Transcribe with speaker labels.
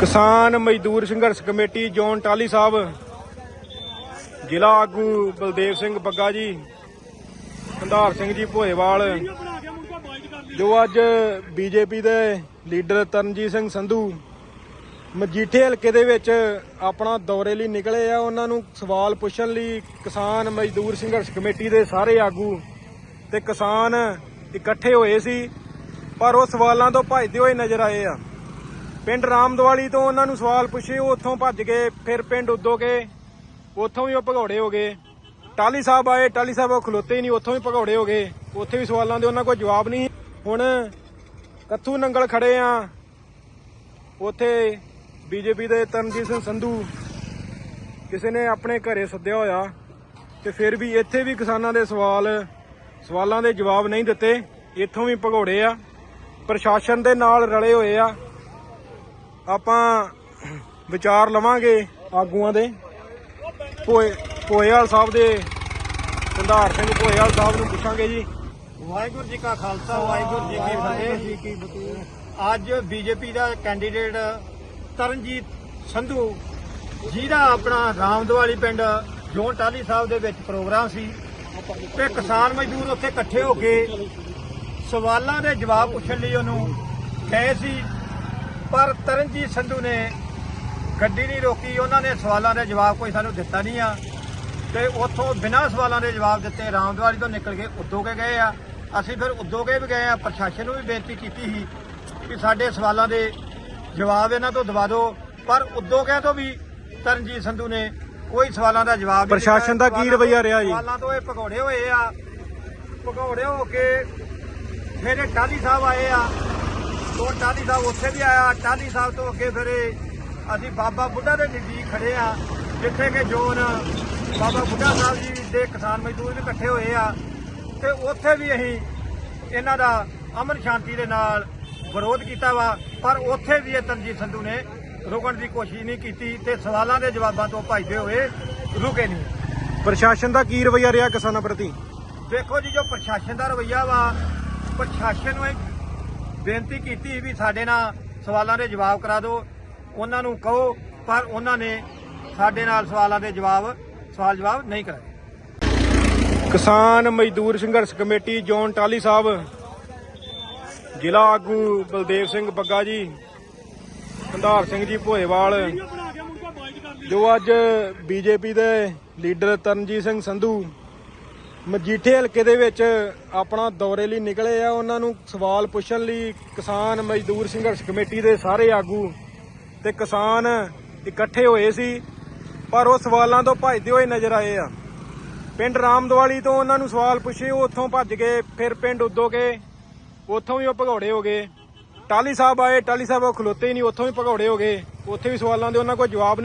Speaker 1: ਕਿਸਾਨ ਮਜ਼ਦੂਰ ਸੰਘਰਸ਼ ਕਮੇਟੀ ਜੋਨ ਟਾਲੀ ਸਾਹਿਬ, ਜ਼ਿਲ੍ਹਾ ਆਗੂ ਬਲਦੇਵ ਸਿੰਘ ਬੱਗਾ ਜੀ ਕੰਧਾਰ ਸਿੰਘ ਜੀ ਭੋਏਵਾਲ, ਜੋ ਅੱਜ ਬੀਜੇਪੀ ਦੇ ਲੀਡਰ ਤਰਨਜੀਤ ਸਿੰਘ ਸੰਧੂ ਮਜੀਠੇ ਹਲਕੇ ਦੇ ਵਿੱਚ ਆਪਣਾ ਦੌਰੇ ਲਈ ਨਿਕਲੇ ਆ। ਉਹਨਾਂ ਨੂੰ ਸਵਾਲ ਪੁੱਛਣ ਲਈ ਕਿਸਾਨ ਮਜ਼ਦੂਰ ਸੰਘਰਸ਼ ਕਮੇਟੀ ਦੇ ਸਾਰੇ ਆਗੂ ਤੇ ਕਿਸਾਨ ਇਕੱਠੇ ਹੋਏ ਸੀ, ਪਰ ਉਹ ਸਵਾਲਾਂ ਤੋਂ ਭੱਜਦੇ ਹੋਏ ਨਜ਼ਰ ਆਏ ਆ। ਪਿੰਡ ਰਾਮਦਵਾਲੀ ਤੋਂ ਉਹਨਾਂ ਨੂੰ ਸਵਾਲ ਪੁੱਛੇ, ਉਹ ਉੱਥੋਂ ਭੱਜ ਗਏ, ਫਿਰ ਪਿੰਡ ਉਦੋਂ ਕੇ ਉੱਥੋਂ ਵੀ ਉਹ ਭਗੌੜੇ ਹੋ ਗਏ। ਟਾਲੀ ਸਾਹਿਬ ਆਏ ਟਾਲੀ ਸਾਹਿਬ ਉਹ ਖਲੋਤੇ ਹੀ ਨਹੀਂ, ਉੱਥੋਂ ਵੀ ਭਗੌੜੇ ਹੋ ਗਏ। ਉੱਥੇ ਵੀ ਸਵਾਲਾਂ ਦੇ ਉਹਨਾਂ ਕੋਲ ਜਵਾਬ ਨਹੀਂ। ਹੁਣ ਕੱਥੂ ਨੰਗਲ ਖੜੇ ਆ। ਉੱਥੇ ਬੀਜੇਪੀ ਦੇ ਤਰਨਜੀਤ ਸਿੰਘ ਸੰਧੂ ਕਿਸੇ ਨੇ ਆਪਣੇ ਘਰੇ ਸੱਦਿਆ ਹੋਇਆ ਤੇ ਫਿਰ ਵੀ ਇੱਥੇ ਵੀ ਕਿਸਾਨਾਂ ਦੇ ਸਵਾਲ, ਸਵਾਲਾਂ ਦੇ ਜਵਾਬ ਨਹੀਂ ਦਿੱਤੇ। ਇੱਥੋਂ ਵੀ ਭਗੌੜੇ ਆ। ਪ੍ਰਸ਼ਾਸਨ ਦੇ ਨਾਲ ਰਲੇ ਹੋਏ ਆ। ਆਪਾਂ ਵਿਚਾਰ ਲਵਾਂਗੇ ਆਗੂਆਂ ਦੇ। ਭੋਏ ਭੋਏਵਾਲ ਸਾਹਿਬ ਦੇ ਕੰਧਾਰ ਸਿੰਘ ਭੋਏਵਾਲ ਸਾਹਿਬ ਨੂੰ ਪੁੱਛਾਂਗੇ ਜੀ।
Speaker 2: ਵਾਹਿਗੁਰੂ ਜੀ ਕਾ ਖਾਲਸਾ ਵਾਹਿਗੁਰੂ ਜੀ ਕੀ ਫਤਿਹ। ਅੱਜ ਬੀਜੇਪੀ ਦਾ ਕੈਂਡੀਡੇਟ ਤਰਨਜੀਤ ਸੰਧੂ ਜਿਹਦਾ ਆਪਣਾ ਰਾਮਦਵਾਲੀ ਪਿੰਡ ਜੋਨ ਟਾਲੀ ਸਾਹਿਬ ਦੇ ਵਿੱਚ ਪ੍ਰੋਗਰਾਮ ਸੀ ਤੇ ਕਿਸਾਨ ਮਜ਼ਦੂਰ ਉੱਥੇ ਇਕੱਠੇ ਹੋ ਕੇ ਸਵਾਲਾਂ ਦੇ ਜਵਾਬ ਪੁੱਛਣ ਲਈ ਉਹਨੂੰ ਗਏ ਸੀ। ਪਰ ਤਰਨਜੀਤ ਸੰਧੂ ਨੇ ਗੱਡੀ ਨਹੀਂ ਰੋਕੀ ਉਹਨਾਂ ਨੇ ਸਵਾਲਾਂ ਦੇ ਜਵਾਬ ਕੋਈ ਸਾਨੂੰ ਦਿੱਤਾ ਨਹੀਂ ਆ। ਤੇ ਉੱਥੋਂ ਬਿਨਾਂ ਸਵਾਲਾਂ ਦੇ ਜਵਾਬ ਦਿੱਤੇ ਰਾਮਦਵਾਲੀ ਤੋਂ ਨਿਕਲ ਕੇ ਉਦੋਗੇ ਗਏ ਆ। ਅਸੀਂ ਫਿਰ ਉਦੋਗੇ ਵੀ ਗਏ ਆ ਪ੍ਰਸ਼ਾਸਨ ਨੂੰ ਵੀ ਬੇਨਤੀ ਕੀਤੀ ਸੀ ਕਿ ਸਾਡੇ ਸਵਾਲਾਂ ਦੇ ਜਵਾਬ ਇਹਨਾਂ ਤੋਂ ਦਵਾ ਦਿਓ। ਪਰ ਉਦੋਗੇ ਤੋਂ ਵੀ ਤਰਨਜੀਤ ਸੰਧੂ ਨੇ ਕੋਈ ਸਵਾਲਾਂ ਦਾ ਜਵਾਬ ਨਹੀਂ
Speaker 1: ਪ੍ਰਸ਼ਾਸਨ ਦਾ ਕੀ ਰਵੱਈਆ ਰਿਹਾ ਜੀ?
Speaker 2: ਸਵਾਲਾਂ ਤੋਂ ਇਹ ਭਗੌੜੇ ਹੋਏ ਆ। ਭਗੌੜੇ ਹੋ ਕੇ ਫਿਰ ਟਾਲੀ ਸਾਹਿਬ ਆਏ ਆ। ਤੋਂ ਟਾਲੀ ਸਾਹਿਬ ਉੱਥੇ ਵੀ ਆਇਆ ਟਾਲੀ ਸਾਹਿਬ ਤੋਂ ਅੱਗੇ ਫਿਰ ਅਸੀਂ ਬਾਬਾ ਬੁੱਢਾ ਦੇ ਨਜ਼ਦੀਕ ਖੜੇ ਆ ਜਿੱਥੇ ਕਿ ਜੋਨ ਬਾਬਾ ਬੁੱਢਾ ਸਾਹਿਬ ਜੀ ਦੇ ਕਿਸਾਨ ਮਜ਼ਦੂਰ ਵੀ ਇਕੱਠੇ ਹੋਏ ਆ। ਤੇ ਉੱਥੇ ਵੀ ਅਸੀਂ ਇਹਨਾਂ ਦਾ ਅਮਨ ਸ਼ਾਂਤੀ ਦੇ ਨਾਲ ਵਿਰੋਧ ਕੀਤਾ ਵਾ ਪਰ ਉੱਥੇ ਵੀ ਇਹ ਤਰਨਜੀਤ ਸੰਧੂ ਨੇ ਰੁਕਣ ਦੀ ਕੋਸ਼ਿਸ਼ ਨਹੀਂ ਕੀਤੀ ਤੇ ਸਵਾਲਾਂ ਦੇ ਜਵਾਬਾਂ ਤੋਂ ਭੱਜਦੇ ਹੋਏ ਰੁਕੇ ਨਹੀਂ।
Speaker 1: ਪ੍ਰਸ਼ਾਸਨ ਦਾ ਕੀ ਰਵੱਈਆ ਰਿਹਾ ਕਿਸਾਨਾਂ ਪ੍ਰਤੀ?
Speaker 2: ਦੇਖੋ ਜੀ ਜੋ ਪ੍ਰਸ਼ਾਸਨ ਦਾ ਰਵਈਆ ਵਾ ਪ੍ਰਸ਼ਾਸਨ ਨੂੰ ਇਹ ਬੇਨਤੀ ਕੀਤੀ ਵੀ ਸਾਡੇ ਨਾਲ ਸਵਾਲਾਂ ਦੇ ਜਵਾਬ ਕਰਾ ਦਿਓ। ਉਹਨਾਂ ਨੂੰ ਕਹੋ, ਪਰ ਉਹਨਾਂ ਨੇ ਸਾਡੇ ਨਾਲ ਸਵਾਲਾਂ ਦੇ ਜਵਾਬ, ਸਵਾਲ ਜਵਾਬ ਨਹੀਂ ਕਰਾਏ।
Speaker 1: ਕਿਸਾਨ ਮਜ਼ਦੂਰ ਸੰਘਰਸ਼ ਕਮੇਟੀ, ਜੋਨ ਟਾਲੀ ਸਾਹਿਬ। ਜ਼ਿਲ੍ਹਾ ਆਗੂ ਬਲਦੇਵ ਸਿੰਘ ਬੱਗਾ ਜੀ ਕੰਧਾਰ ਸਿੰਘ ਜੀ ਭੋਏਵਾਲ, ਜੋ ਅੱਜ ਬੀਜੇਪੀ ਦੇ ਲੀਡਰ ਤਰਨਜੀਤ ਸਿੰਘ ਸੰਧੂ ਮਜੀਠੇ ਹਲਕੇ ਦੇ ਵਿੱਚ ਆਪਣਾ ਦੌਰੇ ਲਈ ਨਿਕਲੇ ਆ। ਉਹਨਾਂ ਨੂੰ ਸਵਾਲ ਪੁੱਛਣ ਲਈ ਕਿਸਾਨ ਮਜ਼ਦੂਰ ਸੰਘਰਸ਼ ਕਮੇਟੀ ਦੇ ਸਾਰੇ ਆਗੂ ਤੇ ਕਿਸਾਨ ਇਕੱਠੇ ਹੋਏ ਸੀ, ਪਰ ਉਹ ਸਵਾਲਾਂ ਤੋਂ ਭੱਜਦੇ ਹੋਏ ਨਜ਼ਰ ਆਏ ਆ। ਪਿੰਡ ਰਾਮਦਵਾਲੀ ਤੋਂ ਉਹਨਾਂ ਨੂੰ ਸਵਾਲ ਪੁੱਛੇ, ਉਹ ਉੱਥੋਂ ਭੱਜ ਗਏ, ਫਿਰ ਪਿੰਡ ਉਦੋਂ ਗਏ, ਉੱਥੋਂ ਵੀ ਉਹ ਭਗੌੜੇ ਹੋ ਗਏ। ਟਾਲੀ ਸਾਹਿਬ ਆਏ ਟਾਲੀ ਸਾਹਿਬ ਉਹ ਖਲੋਤੇ ਹੀ ਨਹੀਂ, ਉੱਥੋਂ ਵੀ ਭਗੌੜੇ ਹੋ ਗਏ। ਉੱਥੇ ਵੀ ਸਵਾਲਾਂ ਦੇ ਉਹਨਾਂ ਕੋਲ ਜਵਾਬ ਨਹੀਂ